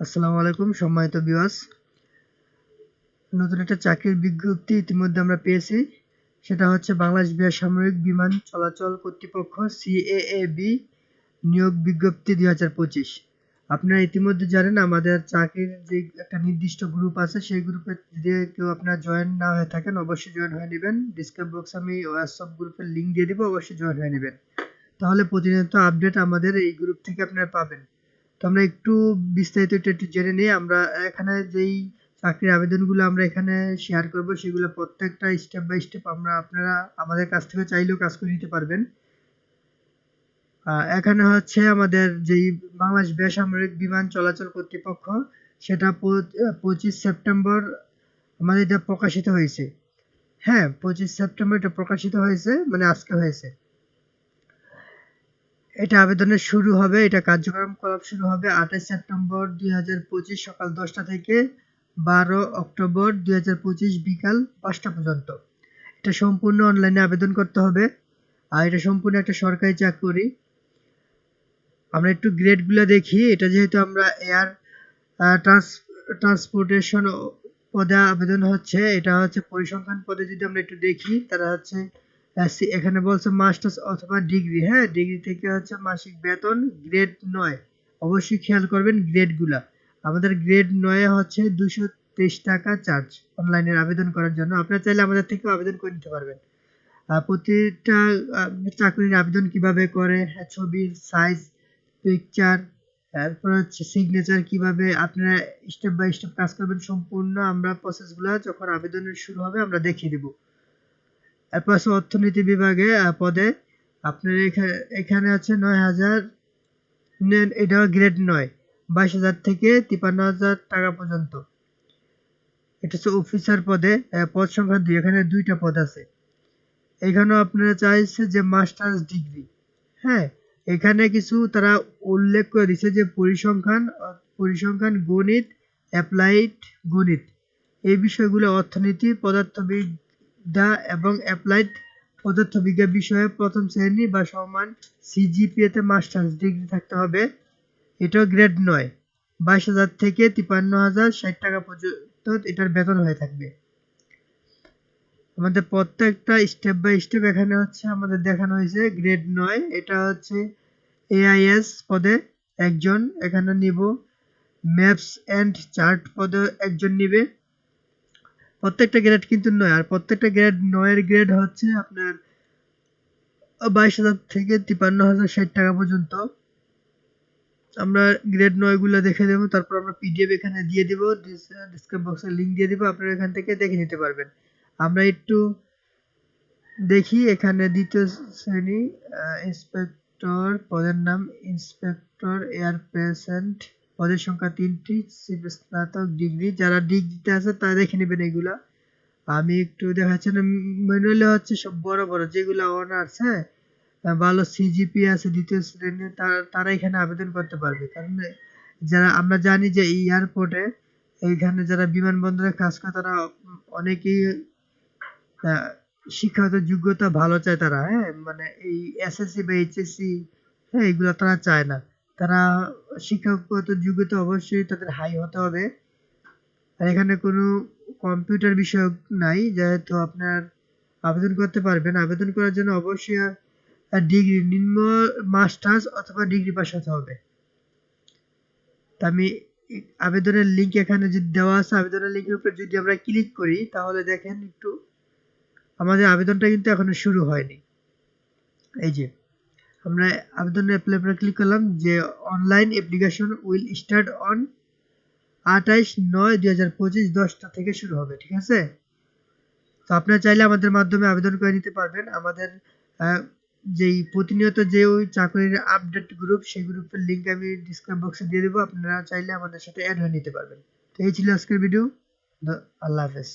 আসসালামু আলাইকুম, সম্মানিত বিওয়াস নতুন একটা চাকরির বিজ্ঞপ্তি ইতিমধ্যে আমরা পেয়েছি। সেটা হচ্ছে বাংলাদেশ বেসামরিক বিমান চলাচল কর্তৃপক্ষ সিএএবি নিয়োগ বিজ্ঞপ্তি দুই হাজার পঁচিশ। আপনারা ইতিমধ্যে জানেন আমাদের চাকরির যে একটা নির্দিষ্ট গ্রুপ আছে, সেই গ্রুপে যদি কেউ আপনার জয়েন না হয়ে থাকেন, অবশ্যই জয়েন হয়ে নেবেন। ডিসক্রিপ বক্স আমি হোয়াটসঅ্যাপ গ্রুপের লিঙ্ক দিয়ে দেবো, অবশ্যই জয়েন হয়ে নেবেন। তাহলে প্রতিনিয়ত আপডেট আমাদের এই গ্রুপ থেকে আপনারা পাবেন। তো আমরা একটু বিস্তারিত একটু জেনে নিই। আমরা এখানে যেই চাকরির আবেদনগুলো আমরা এখানে শেয়ার করব, সেগুলো প্রত্যেকটা স্টেপ বাই স্টেপ আমরা আপনারা আমাদের কাছ থেকে চাইলেও কাজ করে নিতে পারবেন। এখানে হচ্ছে আমাদের যেই বাংলাদেশ বেসামরিক বিমান চলাচল কর্তৃপক্ষ, সেটা পঁচিশ সেপ্টেম্বর আমাদের এটা প্রকাশিত হয়েছে। হ্যাঁ পঁচিশ সেপ্টেম্বর এটা প্রকাশিত হয়েছে মানে আজকে হয়েছে। এটা আবেদনের শুরু হবে, এটা কার্যক্রম কলাপ শুরু হবে আঠাশ সেপ্টেম্বর দুই হাজার পঁচিশ সকাল দশটা থেকে বারো অক্টোবর দু হাজার পঁচিশ বিকাল পাঁচটা পর্যন্ত। এটা সম্পূর্ণ অনলাইনে আবেদন করতে হবে। আর এটা সম্পূর্ণ একটা সরকারি চাকরি। আমরা একটু গ্রেডগুলো দেখি। এটা যেহেতু আমরা এয়ার ট্রান্সপোর্টেশন পদে আবেদন হচ্ছে, এটা হচ্ছে পরিসংখ্যান পদে যদি আমরা একটু দেখি, তারা হচ্ছে এখানে বলছে মাস্টার্স অথবা ডিগ্রি। হ্যাঁ ডিগ্রি থেকে হচ্ছে মাসিক বেতন গ্রেড নয়। অবশ্যই খেয়াল করবেন গ্রেডগুলা। আমাদের গ্রেড নয়ে হচ্ছে দুশো তেইশ টাকা চার্জ অনলাইনের আবেদন করার জন্য। আপনারা চাইলে আমাদের থেকেও আবেদন করে নিতে পারবেন। প্রতিটা চাকরির আবেদন কীভাবে করে হ্যাঁ, ছবির সাইজ পিকচার তারপর হচ্ছে সিগনেচার কীভাবে আপনারা স্টেপ বাই স্টেপ কাজ করবেন সম্পূর্ণ আমরা প্রসেসগুলো যখন আবেদনের শুরু হবে আমরা দেখিয়ে দেবো। এরপর অর্থনীতি বিভাগে পদে আপনার এখানে আছে নয় হাজার এটা গ্রেড নয়, বাইশ হাজার থেকে তিপান্ন হাজার টাকা পর্যন্ত। এটা হচ্ছে অফিসার পদে পদ সংখ্যা দুই, এখানে দুইটা পদ আছে। এখানেও আপনারা চাইছে যে মাস্টার্স ডিগ্রি হ্যাঁ এখানে কিছু তারা উল্লেখ করে দিছে যে পরিসংখ্যান পরিসংখ্যান গণিত, অ্যাপ্লাইড গণিত। এই বিষয়গুলো অর্থনীতি, পদার্থবিদ দ্য এবং অ্যাপ্লাইড পদার্থবিজ্ঞান বিষয়ে প্রথম শ্রেণি বা সমান সিজিপিএতে মাস্টার্স ডিগ্রি থাকতে হবে। এটাও গ্রেড নয়। বাইশ হাজার থেকে তিপান্ন হাজার ষাট টাকা পর্যন্ত এটার বেতন হয়ে থাকবে। আমাদের প্রত্যেকটা স্টেপ বাই স্টেপ এখানে হচ্ছে আমাদের দেখানো হয়েছে গ্রেড নয়। এটা হচ্ছে এআইএস পদে একজন। এখানে নিব ম্যাপস অ্যান্ড চার্ট পদে একজন নিবে। প্রত্যেকটা গ্রেড কিন্তু নয়, আর প্রত্যেকটা গ্রেড নয়ের গ্রেড হচ্ছে আপনার বাইশ হাজার থেকে তিপান্ন হাজার ষাট টাকা পর্যন্ত। আমরা গ্রেড নয়গুলো দেখে দেবো, তারপর আমরা পিডিএফ এখানে দিয়ে দিব ডিসক্রিপ বক্সে লিঙ্ক দিয়ে দিব, আপনারা এখান থেকে দেখে নিতে পারবেন। আমরা একটু দেখি এখানে দ্বিতীয় শ্রেণি ইন্সপেক্টর পদের নাম ইন্সপেক্টর এয়ার পেশেন্ট পদের সংখ্যা তিনটি স্নাতক ডিগ্রি, যারা ডিগ্রিতে আছে তারা দেখে নেবেন এগুলা। আমি একটু দেখাচ্ছি না ম্যানুয়ালি হচ্ছে সব বড় বড়, যেগুলো অনার্স হ্যাঁ? ভালো সিজিপি আছে দ্বিতীয় শ্রেণির, তারা এখানে আবেদন করতে পারবে। কারণ, যারা আমরা জানি যে এয়ারপোর্টে এইখানে যারা বিমানবন্দরে কাজ করে, তারা অনেকেই শিক্ষাগত যোগ্যতা ভালো চায় তারা হ্যাঁ? মানে এই এসএসসি বা এইচএসসি হ্যাঁ এগুলো তারা চায় না। তারা শিক্ষাগত যোগ্যতা অবশ্যই তাদের হাই হতে হবে। আর এখানে কোনো কম্পিউটার বিষয় নাই, যেহেতু আপনার আবেদন করতে পারবেন। আবেদন করার জন্য অবশ্যই ডিগ্রি নিম্ন মাস্টার্স অথবা ডিগ্রি পাস হতে হবে। তা আমি আবেদনের লিঙ্ক এখানে যদি দেওয়া আছে, আবেদনের লিঙ্কের উপরে যদি আমরা ক্লিক করি, তাহলে দেখেন একটু আমাদের আবেদনটা কিন্তু এখনও শুরু হয়নি। এই যে। আমরা আবেদনে অ্যাপ্লাই করে ক্লিক করলাম যে online application will start on আঠাইশ নয় দুই হাজার পঁচিশ দশটা থেকে শুরু হবে, ঠিক আছে? তো আপনারা চাইলে আমাদের মাধ্যমে আবেদন করে নিতে পারবেন। আমাদের যেই প্রতিনিয়ত যে ওই চাকরির আপডেট গ্রুপ সেই গ্রুপের লিঙ্ক আমি ডিসক্রিপশন বক্সে দিয়ে দেবো। আপনারা চাইলে আমাদের সাথে অ্যাড হয়ে নিতে পারবেন। তো এই ছিল আজকের ভিডিও আল্লাহ হাফেজ।